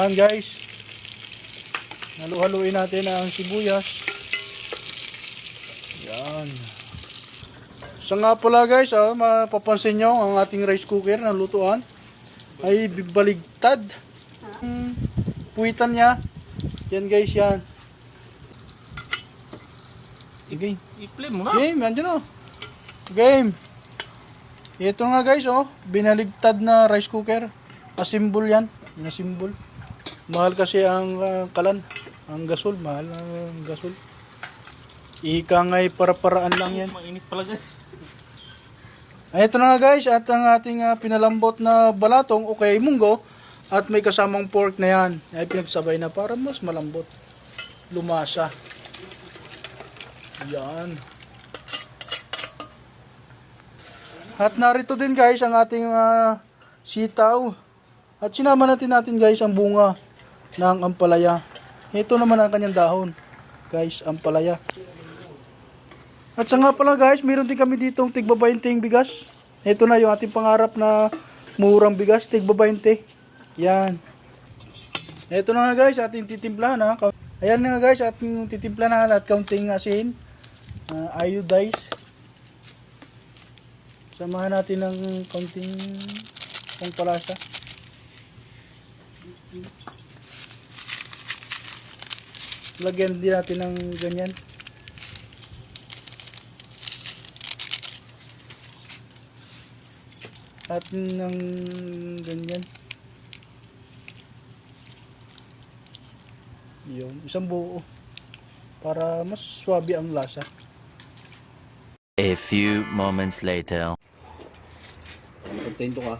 Yan guys. Halu-haluin natin ang sibuyas. Yan. So nga pala guys, ah, mapapansin nyo ang ating rice cooker na lutuan ay baligtad. Hmm, puwitan niya. Yan guys, yan. Sige. I-flame mo nga. Game, andyan o. Game. Ito nga guys, oh. Binaligtad na rice cooker. Asimbol yan. Na symbol. Mahal kasi ang ah, kalan. Ang gasol. Mahal ang gasol. Ika nga'y para-paraan lang yan. Mainit pala guys. Ay, ito na nga guys. At ang ating ah, pinalambot na balatong o kay munggo. At may kasamang pork na yan. Ay pinagsabay na para mas malambot. Lumasa. Yan. At narito din guys ang ating ah, sitaw. At sinama natin natin guys ang bunga ng ampalaya. Ito naman ang kanyang dahon. Guys, ampalaya. At sa nga pala guys, meron din kami ditong tigba 20 bigas. Ito na yung ating pangarap na murang bigas, tigba 20. Yan. Ito na nga guys, ating titimplahan ha. Ayan na nga guys, ating titimplahan at kaunting asin. Uh, iodize. Samahan natin ng kaunting pangpalasa. Lagyan din natin ng ganyan. At ng ganyan. Yun, isang buo. Para mas swabe ang lasa. A few moments later. Contento ka.